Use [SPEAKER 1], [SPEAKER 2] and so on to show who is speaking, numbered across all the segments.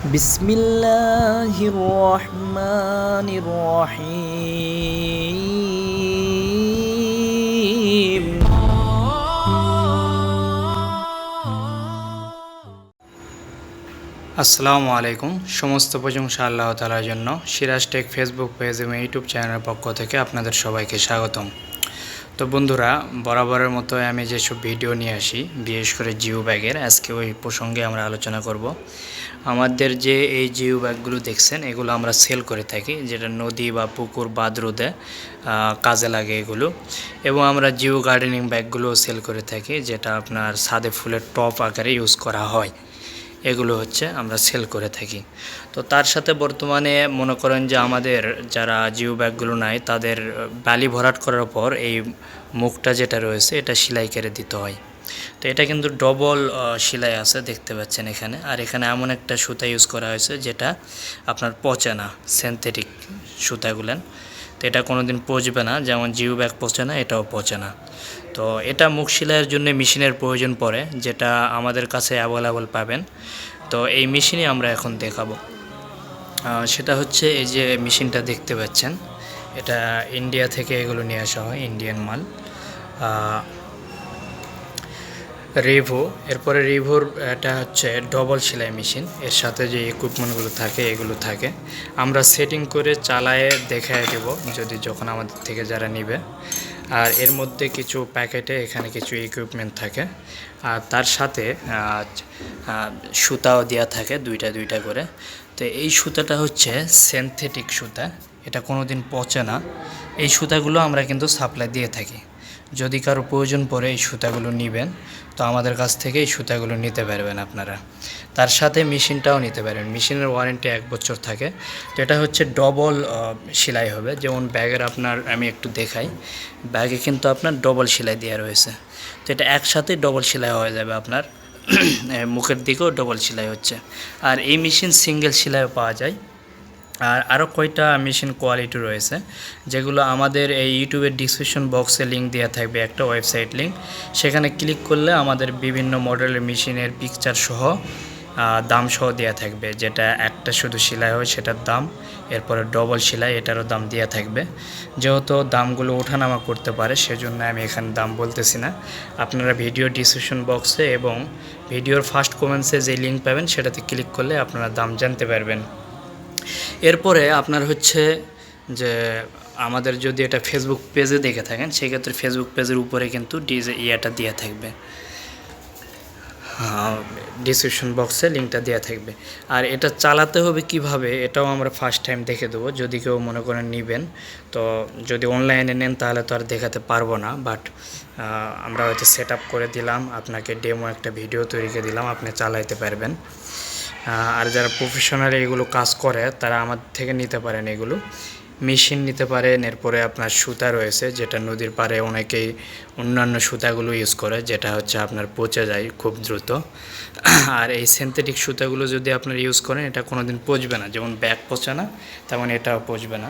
[SPEAKER 1] بسم الله الرحمن الرحيم
[SPEAKER 2] আসসালামু আলাইকুম সমস্ত প্রশংসা আল্লাহ তালার জন্য সিরাজ টেক ফেসবুক পেজ এবং ইউটিউব চ্যানেলের পক্ষ থেকে আপনাদের সবাইকে স্বাগতম তো বন্ধুরা, বরাবরের মতো আমি যেসব ভিডিও নিয়ে আসি, বিশেষ করে জিও ব্যাগের, আজকে ওই প্রসঙ্গে আমরা আলোচনা করব। আমাদের যে এই জিও ব্যাগগুলো দেখছেন, এগুলো আমরা সেল করে থাকি, যেটা নদী বা পুকুর বাদ রোদে কাজে লাগে এগুলো। এবং আমরা জিও গার্ডেনিং ব্যাগগুলোও সেল করে থাকি, যেটা আপনার সাদে ফুলের টপ আকারে ইউজ করা হয়। এগুলো হচ্ছে আমরা সেল করে থাকি। তো তার সাথে বর্তমানে মনে করেন যে আমাদের যারা জিও ব্যাগগুলো নাই তাদের বালি ভরাট করার পর এই মুখটা যেটা রয়েছে, এটা সেলাই করে দিতে হয়। তো এটা কিন্তু ডবল সেলাই আছে দেখতে পাচ্ছেন এখানে। আর এখানে এমন একটা সুতা ইউজ করা হয়েছে যেটা আপনার পচে না সিনথেটিক সুতাগুলেন। তো এটা কোনো দিন পচবে না, যেমন জিও ব্যাগ পচে না, এটাও পচে না। তো এটা মুখ সেলাইয়ের জন্য মেশিনের প্রয়োজন পড়ে, যেটা আমাদের কাছে অ্যাভেলেবল পাবেন। তো এই মেশিনই আমরা এখন দেখাবো। সেটা হচ্ছে এই যে মেশিনটা দেখতে পাচ্ছেন। এটা ইন্ডিয়া থেকে এগুলো নিয়ে আসা হয় ইন্ডিয়ান মাল। রিভো এরপরে রিভোর এটা হচ্ছে ডবল সেলাই মেশিন এর সাথে যে ইকুইপমেন্টগুলো থাকে, এগুলো থাকে। আমরা সেটিং করে চালায়ে দেখায় দেব, যদি যখন আমাদের থেকে যারা নিবে। আর এর মধ্যে কিছু প্যাকেটে এখানে কিছু ইকুইপমেন্ট থাকে। আর তার সাথে সুতাও দেওয়া থাকে, দুইটা দুইটা করে। তো এই সুতাটা হচ্ছে সিনথেটিক সুতা, এটা কোনো দিন পচে না। এই সুতাগুলো আমরা কিন্তু সাপ্লাই দিয়ে থাকি। যদি কারও প্রয়োজন পড়ে এই সুতাগুলো নেবেন, তো আমাদের কাছ থেকে এই সুতাগুলো নিতে পারবেন আপনারা। তার সাথে মেশিনটাও নিতে পারবেন মেশিনের ওয়ারেন্টি এক বছর থাকে। তো এটা হচ্ছে ডবল সেলাই হবে। যেমন ব্যাগের আপনার, আমি একটু দেখাই। ব্যাগে কিন্তু আপনার ডবল সেলাই দেওয়া রয়েছে। তো এটা একসাথে ডবল সেলাই হয়ে যাবে আপনার। মুখের দিকেও ডবল সেলাই হচ্ছে। আর এই মেশিন সিঙ্গেল সেলাইও পাওয়া যায়। আর আরও কয়টা মেশিন কোয়ালিটি রয়েছে, যেগুলো আমাদের এই ইউটিউবের ডিসক্রিপশন বক্সে লিঙ্ক দেওয়া থাকবে একটা ওয়েবসাইট লিঙ্ক সেখানে ক্লিক করলে আমাদের বিভিন্ন মডেলের মেশিনের পিকচার সহ দাম সহ দেওয়া থাকবে। যেটা একটা শুধু সেলাই হয় সেটার দাম, এরপরে ডবল সেলাই এটারও দাম দেওয়া থাকবে। যেহেতু দামগুলো ওঠানামা করতে পারে, সেজন্য আমি এখানে দাম বলতেছি না। আপনারা ভিডিও ডিসক্রিপশন বক্সে এবং ভিডিওর ফার্স্ট কমেন্টসে যে লিঙ্ক পাবেন, সেটাতে ক্লিক করলে আপনারা দাম জানতে পারবেন। এরপরে আপনার হচ্ছে যে আমাদের যদি এটা ফেসবুক পেজে দেখে থাকেন, সেক্ষেত্রে ফেসবুক পেজের উপরে কিন্তু ডিজে ইয়েটা দেওয়া থাকবে। ডিসক্রিপশন বক্সে লিঙ্কটা দেওয়া থাকবে। আর এটা চালাতে হবে কীভাবে, এটাও আমরা ফার্স্ট টাইম দেখে দেবো। যদি কেউ মনে করেন নেবেন, তো যদি অনলাইনে নেন, তাহলে তো আর দেখাতে পারব না। বাট আমরা হয়তো সেট করে দিলাম, আপনাকে ডেমো একটা ভিডিও তৈরি করে দিলাম, আপনি চালাইতে পারবেন। আর যারা প্রফেশনালি এগুলো কাজ করে, তারা আমার থেকে নিতে পারেন এগুলো। মেশিন নিতে পারেন, এরপরে আপনার সুতা রয়েছে, যেটা নদীর পাড়ে অনেকেই অন্যান্য সুতাগুলো ইউজ করে, যেটা হচ্ছে আপনার পচে যায় খুব দ্রুত। আর এই সিনথেটিক সুতাগুলো যদি আপনার ইউজ করেন, এটা কোনো দিন পচবে না। যেমন ব্যাগ পচে না, তেমন এটাও পচবে না।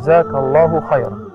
[SPEAKER 3] জাজাক আল্লাহ খায়রা